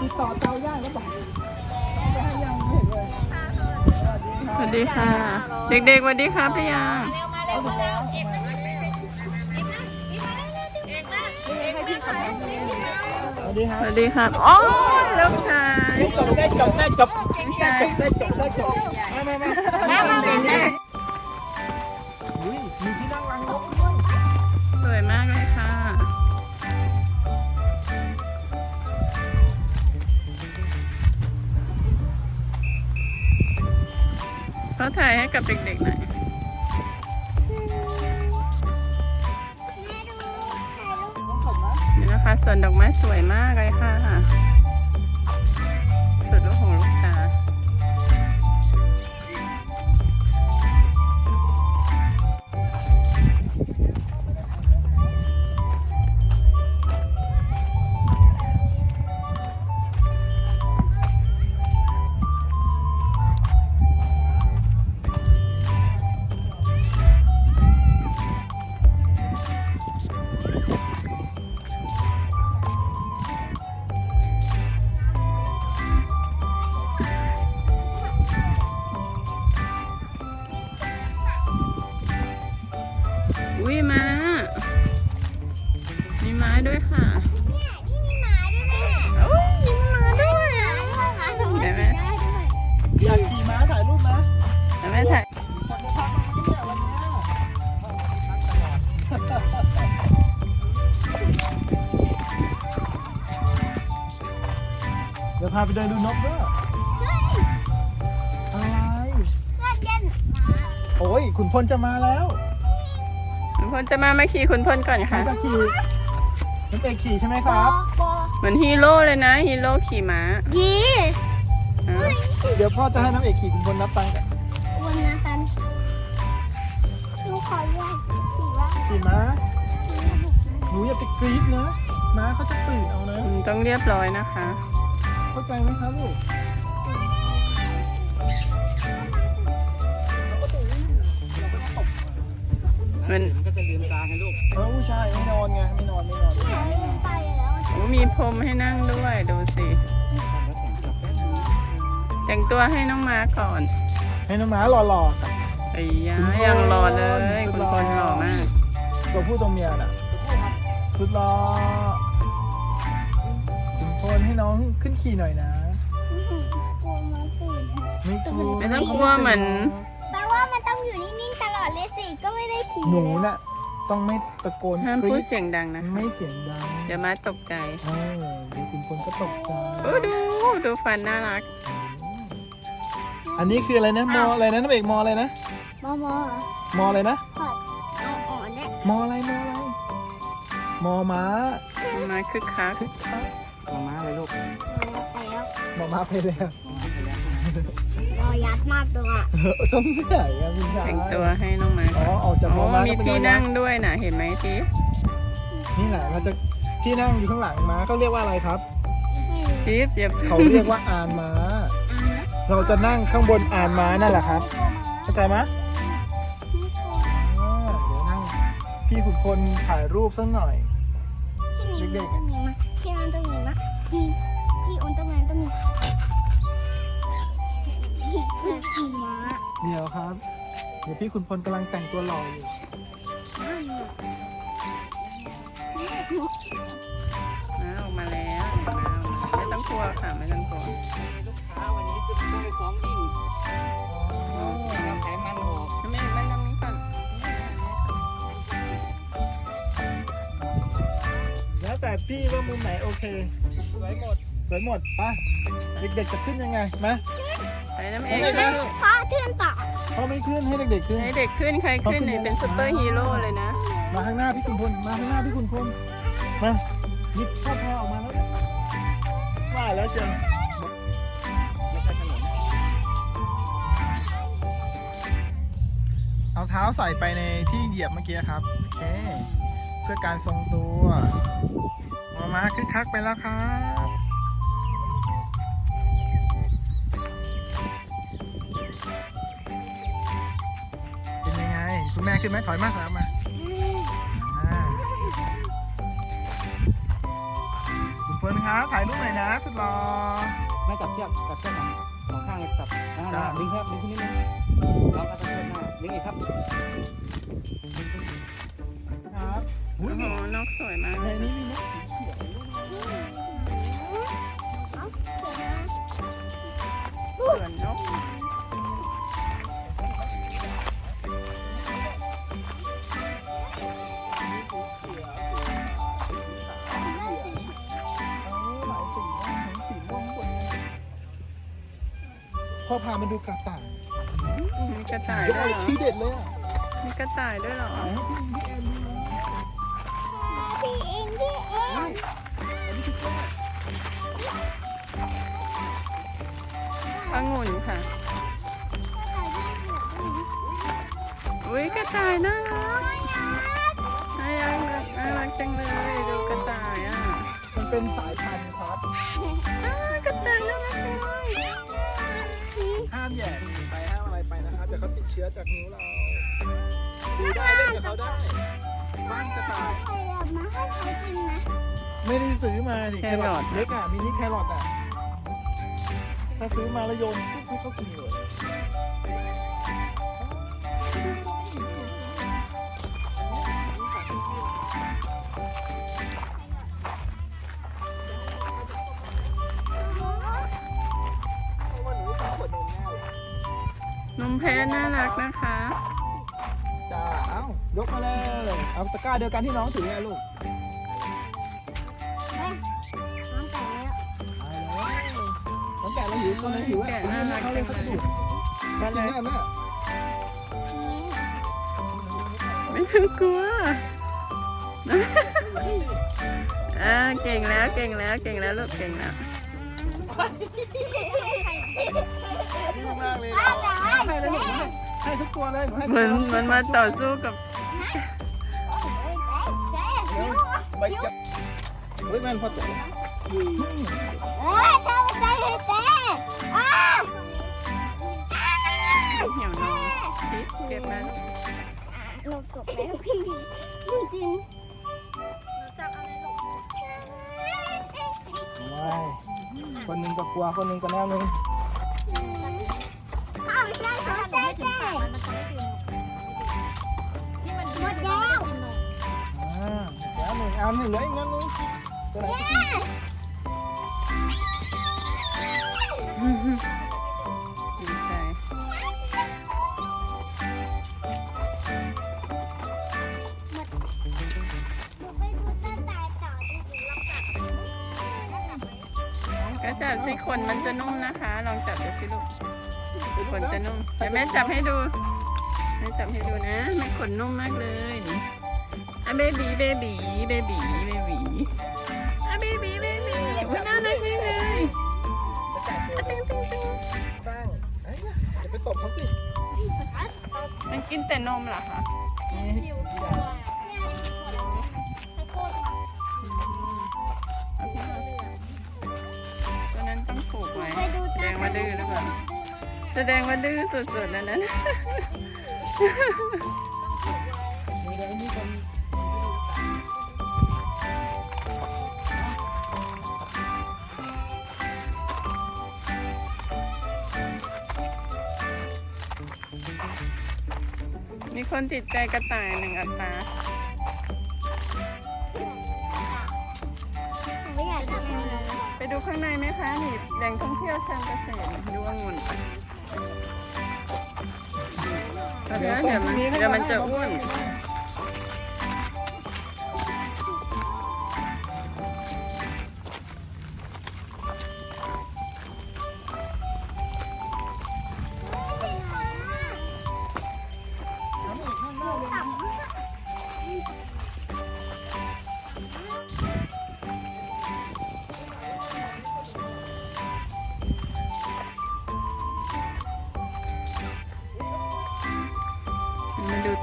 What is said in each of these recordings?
ติดต่อเตาย่างแล้วบอกเอาไปให้ย่างไม่เห็นเลยสวัสดีคสรับวัสดีค่ะ เด็กๆสวัสดีครับพี่ยาเอาถึงแล้วสวัสดีคสรับวัสดีครับโอ้ยลูกชายได้จบได้จบได้จบได้จบได้จบได้จบมามามา เขาถ่ายให้กับเด็กๆหน่อยนี่นะคะสวนดอกไม้สวยมากเลยค่ะสุดลูกของ ไม้ด้วยค่ะโอ้ยมีม้าด้วยอะเดี๋ยวแม่อยากขี่ม้าถ่ายรูปไหมเดี๋ยวแม่ถ่ายคนจะพักมาที่เนี่ยวันเนี้ยเดี๋ยวพาไปเดินดูนกด้วยอะไรโอ้ยขุนพลจะมาแล้วขุนพลจะมามาขี่ขุนพลก่อนใครค่ะ จะขี่ น้ำเอกขี่ใช่ไหมครับเหมือนฮีโร่เลยนะฮีโร่ขี่ม้ายีอะเดี๋ยวพ่อจะให้น้ำเอกขี่ขุนพลนับตังค์กันวันนั้นลูกขอแยกขี่ว่าขี่ม้าหนูอย่าไปกรี๊ดนะม้าเขาจะตื่นเอานะอืมต้องเรียบร้อยนะคะ เข้าใจไหมครับลูกมัน เออผู้ชายไม่นอนไงไม่นอนไม่นอนหาลืมไปแล้วโอ้มีพรมให้นั่งด้วยดูสิแต่งตัวให้น้องม้าก่อน ให้น้องม้าหล่อไอ้ยายังรอเลยขุนพลหล่อมากๆตัวผู้ตัวเมียน่ะสุดหล่อขุนพลให้น้องขึ้นขี่หน่อยนะกลัวมันตื่นไม่กลัวไม่ต้องกลัวเหมือนแปล ว่ามันต้องอยู่นิ่งๆตลอดเลยสิ ก็ไม่ได้ขี่หนูน่ะต้องไม่ตะโกนห้ามกรี๊พูดดเสียงดังนะคะไม่เสียงดังเดี๋ยวม้าตกใจเออเดี๋ยวขุนพลก็ตกใจโอ้ดูดูฟันน่ารัก อันนี้คืออะไรนะมออะไรนะน้ำเอกมออะไรนะมอมอมออะไรนะขอดเอาอ่อนเนี่ยมออะไรมออะไรมอม้ามาคึกคักคึกคักไปแล้วมอม้าไปแล้วรอ ยัดมากตัวเออต้องเหนื่อยอะคุณชายแต่งตัวให้น้องม้าอ๋อออกจากมโอ้อม้ามีก็เป็นที่มอม้านั่งด้วยนะเห็นไหมทีนี่แหละเราจะที่นั่งอยู่ข้างหลังม้าเขาเรียกว่าอะไรครับ ทิปอย่าเขาเรียกว่าอานม้า เราจะนั่งข้างบนอานม้านั่นแหละครับเข้าใจไหมอ่าเดี๋ยวนั่งพี่ขุนพลถ่ายรูปสักหน่อย ที่นี่ต้องมีมั้ยที่นั่นต้องมีมั้ยพี่พี่อุ่นต้องมีต้องมี ขี่ม้าเดี๋ยวครับ เดี๋ยวพี่ขุนพลกำลังแต่งตัวหล่ออยู่ม้าออกมาแล้วม้าออกมาไม่ต้องกลัวค่ะไม่ต้องกลัวลูกค้าวันนี้จะไปซ้อมวิ่งทำไขมันออกไม่ไม่ต้องมีก่อนแล้วแต่พี่ว่ามุมไหนโอเคสวยหมดสวยหมดปะเด็กๆจะขึ้นยังไงมา ไปน้ำเอไม่งได้ลูกฟ้าเทือนต่อเขาไม่ขึ้นให้เด็กๆขึ้น ให้เด็กขึ้นใครขึ้นเนี่ยเป็นซูเปอร์ฮีโร่เลยนะ มาข้างหน้าพี่ขุนพล มาข้างหน้าพี่ขุนพล มาหยิบพ่อแพรออกมาแล้วว่าแล้วเจียวไม่ใช่ขนมเอาเท้าใส่ไปในที่เหยียบเมื่อกี้ครับ โอเค เพื่อการทรงตัว มามาคึกคักไปแล้วครับ ขึ้นไหมถอยมากถอยออกมาอ่าคุณพลคนครับถ่ายรูปหน่อยนะสุดหล่อไม่จับเชือกจับเชือกหน่อยสองข้างเลยจับอ่าจ้ะดึงครับดึงขึ้นนิดนึงลองกระเชือกหน้าดึงอีกครับครับอุ้ยโอ้โหนกสวยมากในเลยนี้มีนกสีเขียวด้วยสวนนก พ่อพามาดูกระต่ายมีกระต่ายเดี๋ยวด้วยเหรอ ทีเด็ดเลยอะมีกระต่ายด้วยเหรอไหนให้พี่พี่แอนดูหน่อยพี่เองพี่เองเฮ้ยอันนี้คือแก้วองุ่นค่ะ อุ้ยกระต่ายน่ารักน่ารักน่ารักจังเลย ดูกระต่ายอะมันเป็นสายพันธุ์ครับ อ้ากระต่ายน่ารักจังเลยห้ามแหย่ไปห้ามอะไรไปนะครับเดี๋ยวเขาติดเชื้อจากนิ้วเราดูได้เล่นกับเขาได้บ้านกระต่ายใครเอามาให้เขากินนะไม่ได้ซื้อมาสิแครอทเล็กอะมินิแครอทอะถ้าซื้อมาแล้วโยนปุ๊บให้เขากินเลย นมแพ้น่ารักนะคะ จ้า เอ้ายกมาเลย เอาตะกร้าเดียวกันที่น้องถือไงลูกเฮ้ยน้องแต่แล้วไปเลยน้องแกะเราหิวตัวไหนหิวอะแกะน่ารัก เขาเลยเขาจะดูดก็จเลริงยแน่แม่ ไม่ต้องกลัวอ่าเก่งแล้วเก่งแล้วเก่งแล้วลูกเก่งแล้ว ดีมากเลยให้เลยหนูให้ให้ทุกตัวเลยให้เหมือนเหมือนมาต่อสู้กับเร็วไปเก็บเฮ้ยแม่นพอตัวเอ้ยชอบใจเลยแต่อ้าเหี่ยวนมชิดเก็บมาลูกเรากดแล้วพี่จริงจับอะไรลบไม่ คนหนึ่งก็กลัวคนหนึ่งก็แน่นึงข้าวใช่ข้าวแช่ใช่หมดแล้วอ่าแล้วหนึ่งอันหนึ่งเหลืออีกงั้นหนึงตัวไหน กลับไหมก็จับสิขนมันจะนุ่มนะคะ ลองจับดูสิลูกขนจะนุ่มเดี๋ยวแม่จับให้ดูแม่จับให้ดูนะแม่ขนนุ่มมากเลยอะเบบีเบบีเบบีเบบีอะเบบีเบบีอุ้ยน่ารักมากเลยจะแจกตัวเลยสร้างเอ้ยอย่าไปตบเขาสิมันกินแต่นมเหรอคะ ว่าดื้อหรือเปล่าแสดงว่าดื้อสุดๆแล้วนั้นนี่นมีคนติดใจกระต่ายหนึ่งอัตรา หมคะนี่แหล่งท่องเที่ยวเชิงเกษตรดูองุ่นไปเดี๋ยวเดี๋ยวมันเดี๋ยวมันจะอ้วน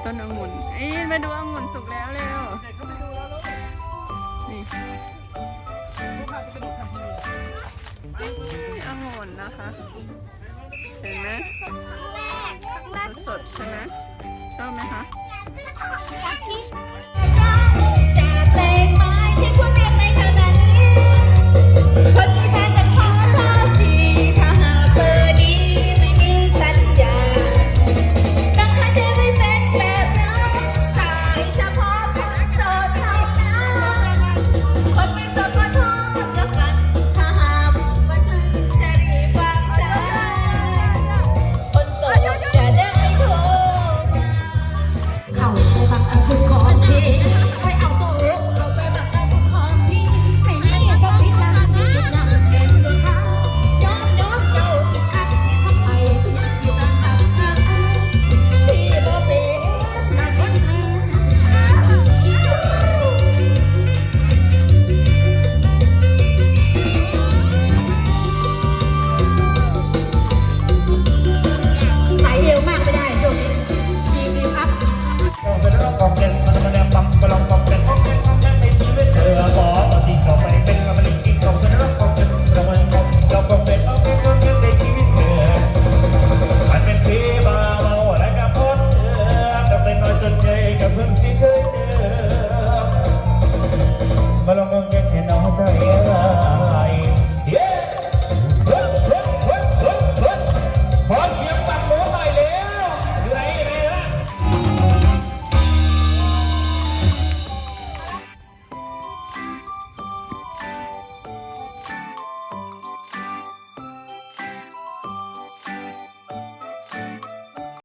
ต้นองุ่นเอ้ยมาดูองุ่นสุกแล้วเร็วเด็กเขาไปดูแล้วแล้วนี่ลูกค้าจะกระโดดทันทีองุ่นนะคะ เห็นไหมครั้งแรกครั้งแรกสดใช่ไหมชอบไหมคะอยากกิน